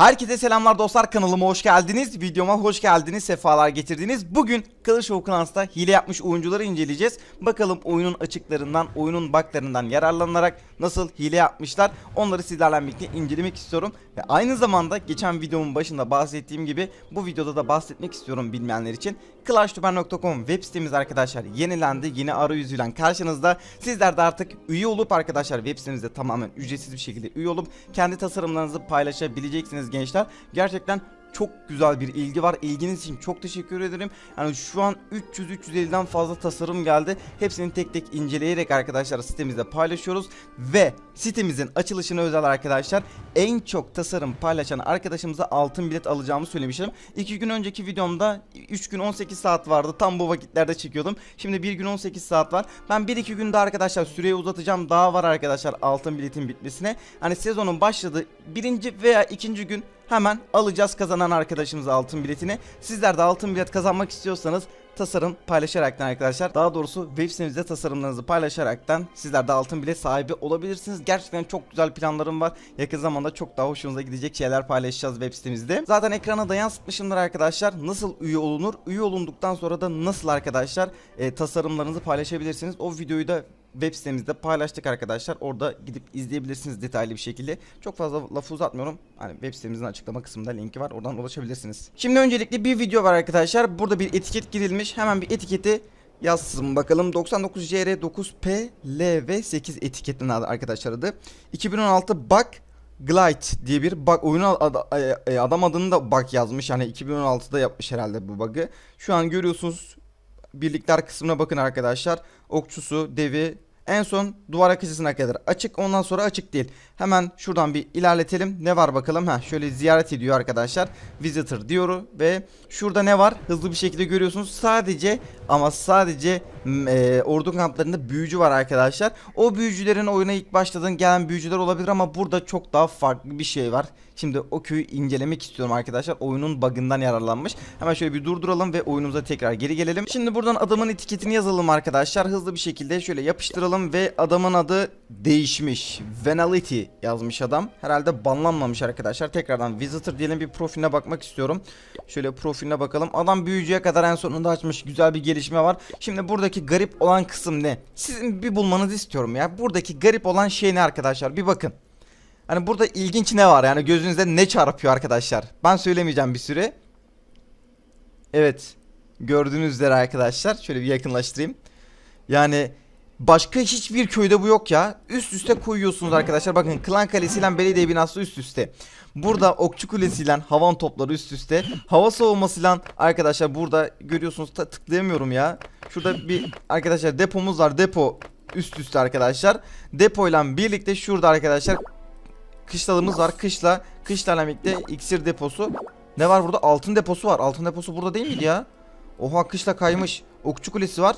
Herkese selamlar dostlar kanalıma hoş geldiniz. Videoma hoş geldiniz. Sefalar getirdiniz. Bugün Clash of Clans'ta hile yapmış oyuncuları inceleyeceğiz. Bakalım oyunun açıklarından, oyunun buglarından yararlanarak nasıl hile yapmışlar. Onları sizlerle birlikte incelemek istiyorum. Ve aynı zamanda geçen videomun başında bahsettiğim gibi bu videoda da bahsetmek istiyorum bilmeyenler için. ClashTuber.com web sitemiz arkadaşlar yenilendi. Yeni arayüzüyle karşınızda. Sizler de artık üye olup arkadaşlar web sitemizde tamamen ücretsiz bir şekilde üye olup kendi tasarımlarınızı paylaşabileceksiniz gençler. Gerçekten çok güzel bir ilgi var. İlginiz için çok teşekkür ederim. Yani şu an 300-350'den fazla tasarım geldi. Hepsini tek tek inceleyerek arkadaşlar sitemizde paylaşıyoruz. Ve sitemizin açılışına özel arkadaşlar en çok tasarım paylaşan arkadaşımıza altın bilet alacağımı söylemiştim. 2 gün önceki videomda 3 gün 18 saat vardı. Tam bu vakitlerde çekiyordum. Şimdi 1 gün 18 saat var. Ben 1-2 günde arkadaşlar süreyi uzatacağım. Daha var arkadaşlar altın biletin bitmesine. Hani sezonun başladığı birinci veya ikinci gün hemen alacağız kazanan arkadaşımıza altın biletini. Sizler de altın bilet kazanmak istiyorsanız tasarım paylaşaraktan arkadaşlar daha doğrusu web sitemizde tasarımlarınızı paylaşaraktan sizler de altın bilet sahibi olabilirsiniz. Gerçekten çok güzel planlarım var. Yakın zamanda çok daha hoşunuza gidecek şeyler paylaşacağız web sitemizde. Zaten ekrana da yansıtmışımdır arkadaşlar. Nasıl üye olunur? Üye olunduktan sonra da nasıl arkadaşlar e, tasarımlarınızı paylaşabilirsiniz? O videoyu da web sitemizde paylaştık arkadaşlar. Orada gidip izleyebilirsiniz detaylı bir şekilde. Çok fazla lafı uzatmıyorum. Hani web sitemizin açıklama kısmında linki var. Oradan ulaşabilirsiniz. Şimdi öncelikle bir video var arkadaşlar. Burada bir etiket girilmiş. Hemen bir etiketi yazsın bakalım. 99JR9PLV8 etiketinin adı arkadaşlar adı. 2016 bug Glide diye bir bug oyunu ad- e, e, adam adını da bug yazmış. Yani 2016'da yapmış herhalde bu bug'ı. Şu an görüyorsunuz birlikler kısmına bakın arkadaşlar. Okçusu devi en son duvar akıcısına kadar açık ondan sonra açık değil. Hemen şuradan bir ilerletelim. Ne var bakalım? Ha şöyle ziyaret ediyor arkadaşlar. Visitor diyor ve şurada ne var? Hızlı bir şekilde görüyorsunuz. Sadece ama sadece e, ordu kamplarında büyücü var arkadaşlar. O büyücülerin oyuna ilk başladığın gelen büyücüler olabilir ama burada çok daha farklı bir şey var. Şimdi o köyü incelemek istiyorum arkadaşlar. Oyunun bug'ından yararlanmış. Hemen şöyle bir durduralım ve oyunumuza tekrar geri gelelim. Şimdi buradan adamın etiketini yazalım arkadaşlar. Hızlı bir şekilde şöyle yapıştıralım ve adamın adı değişmiş. Venality yazmış adam. Herhalde banlanmamış arkadaşlar. Tekrardan visitor diyelim bir profiline bakmak istiyorum. Şöyle profiline bakalım. Adam büyücüye kadar en sonunda açmış. Güzel bir gelişme var. Şimdi buradaki garip olan kısım ne? Sizin bir bulmanızı istiyorum ya. Buradaki garip olan şey ne arkadaşlar? Bir bakın. Hani burada ilginç ne var? Yani gözünüzde ne çarpıyor arkadaşlar? Ben söylemeyeceğim bir süre. Evet. Gördüğünüz üzere arkadaşlar. Şöyle bir yakınlaştırayım. Yani başka hiçbir köyde bu yok ya. Üst üste koyuyorsunuz arkadaşlar. Bakın Klan Kalesi ile belediye binası üst üste. Burada Okçu Kulesi ile havan topları üst üste. Hava savunmasıyla arkadaşlar burada görüyorsunuz ta- tıklayamıyorum ya. Şurada bir arkadaşlar depomuz var. Depo üst üste arkadaşlar. Depoyla birlikte şurada arkadaşlar kışlalığımız var. Kışla kışlarla birlikte iksir deposu. Ne var burada? Altın deposu var. Altın deposu burada değil miydi ya? Oha kışla kaymış. Okçu kulesi var.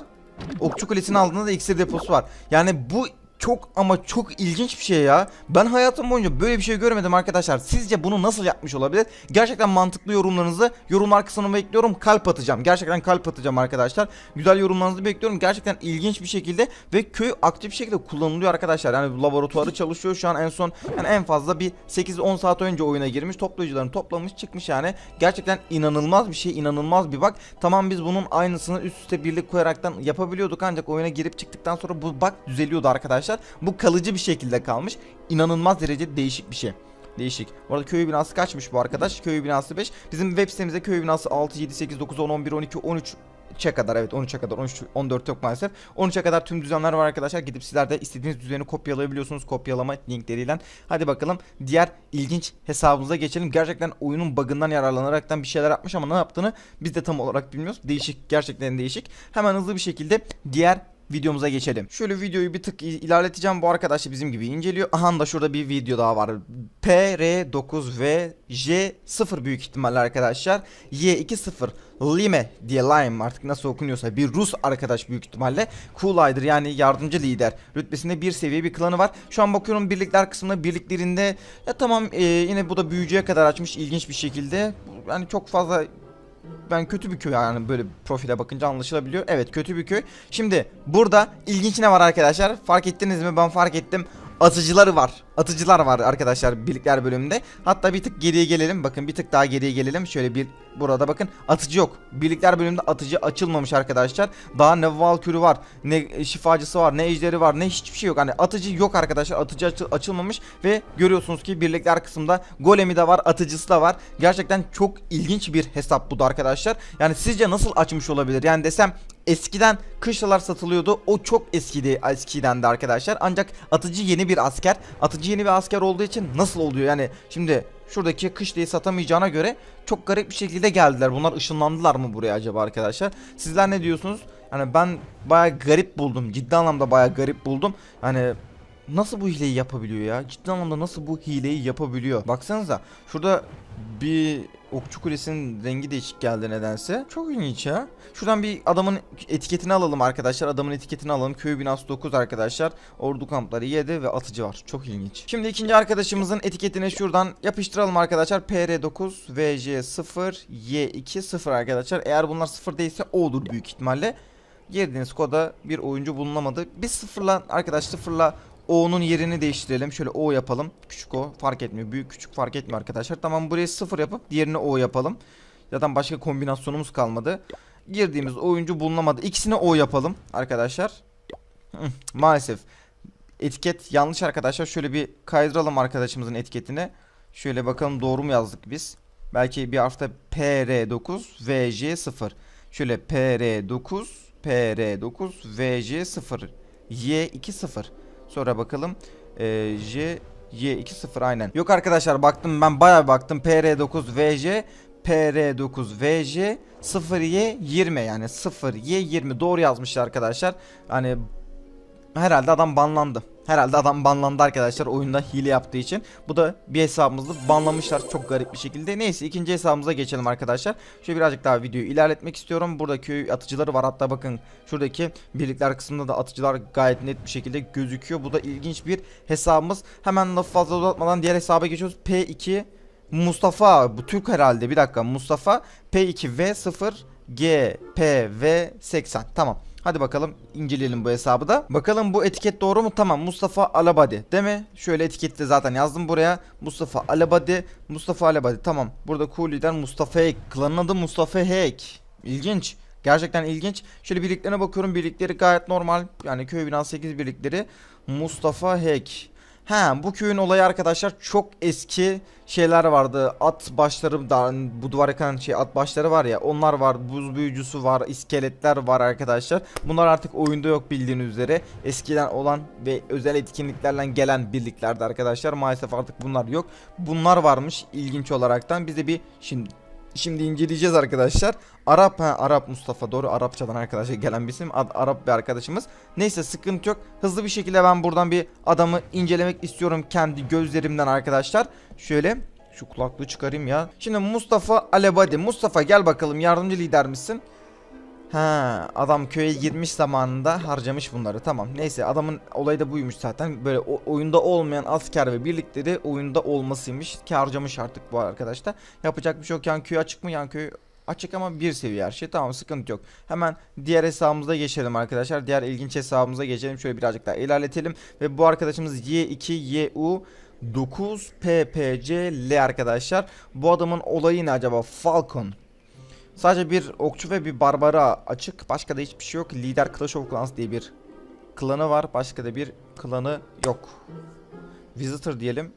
Okçu kulesinin altında da iksir deposu var. Yani bu çok ama çok ilginç bir şey ya. Ben hayatım boyunca böyle bir şey görmedim arkadaşlar. Sizce bunu nasıl yapmış olabilir? Gerçekten mantıklı yorumlarınızı yorumlar kısmına bekliyorum. Kalp atacağım. Gerçekten kalp atacağım arkadaşlar. Güzel yorumlarınızı bekliyorum. Gerçekten ilginç bir şekilde ve köy aktif bir şekilde kullanılıyor arkadaşlar. Yani laboratuvarı çalışıyor şu an en son yani en fazla bir 8-10 saat önce oyuna girmiş. Toplayıcılarını toplamış çıkmış yani. Gerçekten inanılmaz bir şey. inanılmaz bir bak. Tamam biz bunun aynısını üst üste birlik koyaraktan yapabiliyorduk ancak oyuna girip çıktıktan sonra bu bak düzeliyordu arkadaşlar. Bu kalıcı bir şekilde kalmış. İnanılmaz derece değişik bir şey. Değişik. Bu arada köy binası kaçmış bu arkadaş? Köy binası 5. Bizim web sitemizde köy binası 6, 7, 8, 9, 10, 11, 12, 13 çe kadar evet 13'e kadar 13 14 yok maalesef. 13'e kadar tüm düzenler var arkadaşlar. Gidip sizler de istediğiniz düzeni kopyalayabiliyorsunuz kopyalama linkleriyle. Hadi bakalım diğer ilginç hesabımıza geçelim. Gerçekten oyunun bug'ından yararlanaraktan bir şeyler yapmış ama ne yaptığını biz de tam olarak bilmiyoruz. Değişik gerçekten değişik. Hemen hızlı bir şekilde diğer videomuza geçelim. Şöyle videoyu bir tık il- ilerleteceğim. Bu arkadaş da bizim gibi inceliyor. Aha da şurada bir video daha var. PR9V J0 büyük ihtimalle arkadaşlar. Y20 Lime diye Lime artık nasıl okunuyorsa bir Rus arkadaş büyük ihtimalle. Cool Rider yani yardımcı lider. Rütbesinde bir seviye bir klanı var. Şu an bakıyorum birlikler kısmında birliklerinde ya tamam e, yine bu da büyücüye kadar açmış ilginç bir şekilde. Yani çok fazla ben kötü bir köy yani böyle profile bakınca anlaşılabiliyor. Evet kötü bir köy. Şimdi burada ilginç ne var arkadaşlar? Fark ettiniz mi? Ben fark ettim. Atıcıları var. Atıcılar var arkadaşlar birlikler bölümünde. Hatta bir tık geriye gelelim. Bakın bir tık daha geriye gelelim. Şöyle bir burada bakın atıcı yok. Birlikler bölümünde atıcı açılmamış arkadaşlar. Daha ne Valkürü var, ne şifacısı var, ne ejderi var, ne hiçbir şey yok. Hani atıcı yok arkadaşlar. Atıcı açı- açılmamış ve görüyorsunuz ki birlikler kısmında golemi de var, atıcısı da var. Gerçekten çok ilginç bir hesap bu da arkadaşlar. Yani sizce nasıl açmış olabilir? Yani desem eskiden kışlalar satılıyordu. O çok eskidi eskiden de arkadaşlar. Ancak atıcı yeni bir asker. Atıcı yeni bir asker olduğu için nasıl oluyor? Yani şimdi şuradaki kışlayı satamayacağına göre çok garip bir şekilde geldiler. Bunlar ışınlandılar mı buraya acaba arkadaşlar? Sizler ne diyorsunuz? Yani ben baya garip buldum. Ciddi anlamda baya garip buldum. Yani nasıl bu hileyi yapabiliyor ya? Ciddi anlamda nasıl bu hileyi yapabiliyor? Baksanıza şurada bir okçu kulesinin rengi değişik geldi nedense. Çok ilginç ya. Şuradan bir adamın etiketini alalım arkadaşlar. Adamın etiketini alalım. Köy binası 9 arkadaşlar. Ordu kampları 7 ve atıcı var. Çok ilginç. Şimdi ikinci arkadaşımızın etiketini şuradan yapıştıralım arkadaşlar. PR9 VJ0 Y2 0 arkadaşlar. Eğer bunlar 0 değilse o olur büyük ihtimalle. Girdiğiniz koda bir oyuncu bulunamadı. Biz sıfırla arkadaş sıfırla O'nun yerini değiştirelim. Şöyle O yapalım. Küçük O fark etmiyor. Büyük küçük fark etmiyor arkadaşlar. Tamam burayı sıfır yapıp diğerini O yapalım. Zaten başka kombinasyonumuz kalmadı. Girdiğimiz oyuncu bulunamadı. İkisini O yapalım arkadaşlar. Maalesef. Etiket yanlış arkadaşlar. Şöyle bir kaydıralım arkadaşımızın etiketini. Şöyle bakalım doğru mu yazdık biz. Belki bir harfte PR9 VJ0. Şöyle PR9 PR9 VJ0 Y20 Sonra bakalım ee, J Y20 aynen. Yok arkadaşlar baktım ben bayağı baktım PR9 VJ PR9 VJ 0Y20 yani 0Y20 doğru yazmışlar arkadaşlar. Hani herhalde adam banlandı. Herhalde adam banlandı arkadaşlar oyunda hile yaptığı için. Bu da bir hesabımızı banlamışlar çok garip bir şekilde. Neyse ikinci hesabımıza geçelim arkadaşlar. Şöyle birazcık daha videoyu ilerletmek istiyorum. Burada köy atıcıları var. Hatta bakın şuradaki birlikler kısmında da atıcılar gayet net bir şekilde gözüküyor. Bu da ilginç bir hesabımız. Hemen lafı fazla uzatmadan diğer hesaba geçiyoruz. P2 Mustafa bu Türk herhalde bir dakika Mustafa P2V0 GPV80 tamam. Hadi bakalım inceleyelim bu hesabı da. Bakalım bu etiket doğru mu? Tamam Mustafa Alabadi değil mi? Şöyle etikette zaten yazdım buraya. Mustafa Alabadi. Mustafa Alabadi tamam. Burada cool lider Mustafa Hack. Klanın adı Mustafa Hack. İlginç. Gerçekten ilginç. Şöyle birliklerine bakıyorum. Birlikleri gayet normal. Yani köy binası 8 birlikleri. Mustafa Hack. Ha bu köyün olayı arkadaşlar çok eski şeyler vardı. At başları bu duvara yıkan şey at başları var ya onlar var. Buz büyücüsü var. iskeletler var arkadaşlar. Bunlar artık oyunda yok bildiğiniz üzere. Eskiden olan ve özel etkinliklerle gelen birliklerde arkadaşlar. Maalesef artık bunlar yok. Bunlar varmış ilginç olaraktan. Biz de bir şimdi Şimdi inceleyeceğiz arkadaşlar. Arap ha Arap Mustafa doğru Arapçadan arkadaşlar gelen bir isim. Ad- Arap bir arkadaşımız. Neyse sıkıntı yok. Hızlı bir şekilde ben buradan bir adamı incelemek istiyorum kendi gözlerimden arkadaşlar. Şöyle şu kulaklığı çıkarayım ya. Şimdi Mustafa Alebadi. Mustafa gel bakalım yardımcı lider misin? Ha, adam köye girmiş zamanında harcamış bunları. Tamam. Neyse adamın olayı da buymuş zaten. Böyle oyunda olmayan asker ve birlikleri oyunda olmasıymış ki harcamış artık bu arkadaşlar. Yapacak bir şey yok. Yan köy açık mı? Yan köy açık ama bir seviye her şey. Tamam sıkıntı yok. Hemen diğer hesabımıza geçelim arkadaşlar. Diğer ilginç hesabımıza geçelim. Şöyle birazcık daha ilerletelim ve bu arkadaşımız Y2YU 9 PPCL arkadaşlar. Bu adamın olayı ne acaba? Falcon. Sadece bir okçu ve bir barbara açık. Başka da hiçbir şey yok. Lider Clash of Clans diye bir klanı var. Başka da bir klanı yok. Visitor diyelim.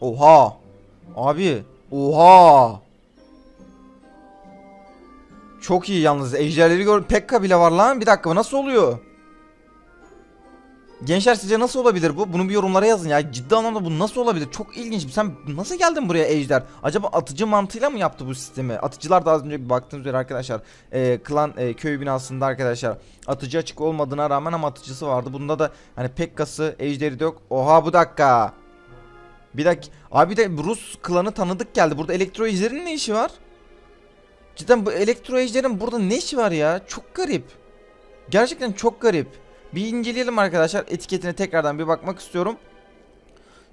Oha! Abi! Oha! Çok iyi yalnız. Ejderleri gör. Pekka bile var lan. Bir dakika nasıl oluyor? Gençler sizce nasıl olabilir bu? Bunu bir yorumlara yazın ya. Ciddi anlamda bu nasıl olabilir? Çok ilginç. Sen nasıl geldin buraya Ejder? Acaba atıcı mantığıyla mı yaptı bu sistemi? Atıcılar da az önce bir baktığınız üzere arkadaşlar. E, klan e, köy binasında arkadaşlar. Atıcı açık olmadığına rağmen ama atıcısı vardı. Bunda da hani Pekka'sı, Ejder'i de yok. Oha bu dakika. Bir dakika. Abi de Rus klanı tanıdık geldi. Burada Elektro Ejder'in ne işi var? Cidden bu Elektro Ejder'in burada ne işi var ya? Çok garip. Gerçekten çok garip. Bir inceleyelim arkadaşlar. Etiketine tekrardan bir bakmak istiyorum.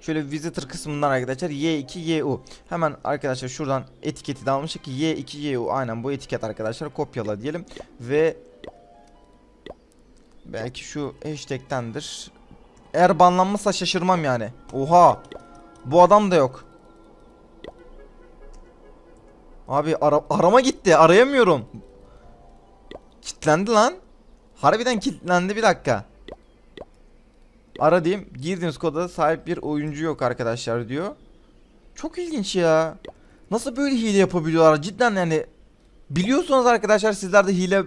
Şöyle visitor kısmından arkadaşlar Y2YU. Hemen arkadaşlar şuradan etiketi de almıştık ki Y2YU. Aynen bu etiket arkadaşlar. Kopyala diyelim. Ve belki şu hashtag'tendir. Eğer banlanmazsa şaşırmam yani. Oha. Bu adam da yok. Abi ara- arama gitti. Arayamıyorum. Kitlendi lan. Harbiden kilitlendi bir dakika. Ara diyeyim. Girdiğiniz koda sahip bir oyuncu yok arkadaşlar diyor. Çok ilginç ya. Nasıl böyle hile yapabiliyorlar? Cidden yani biliyorsunuz arkadaşlar sizler de hile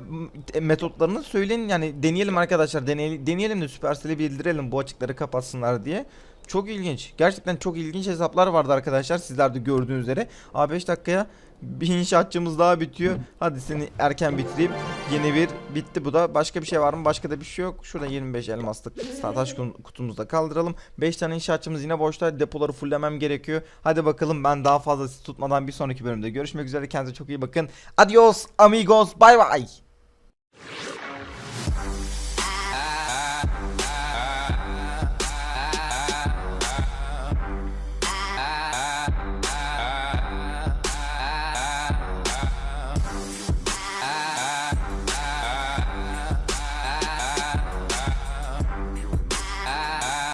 metotlarını söyleyin. Yani deneyelim arkadaşlar. Deney- deneyelim de Supercell'e bildirelim bu açıkları kapatsınlar diye. Çok ilginç. Gerçekten çok ilginç hesaplar vardı arkadaşlar. Sizler de gördüğünüz üzere. A5 dakikaya bir inşaatçımız daha bitiyor. Hadi seni erken bitireyim. Yeni bir bitti bu da. Başka bir şey var mı? Başka da bir şey yok. Şurada 25 elmaslık taş kutumuzda kaldıralım. 5 tane inşaatçımız yine boşta. Depoları fulllemem gerekiyor. Hadi bakalım ben daha fazla sizi tutmadan bir sonraki bölümde görüşmek üzere. Kendinize çok iyi bakın. Adios amigos. Bye bye.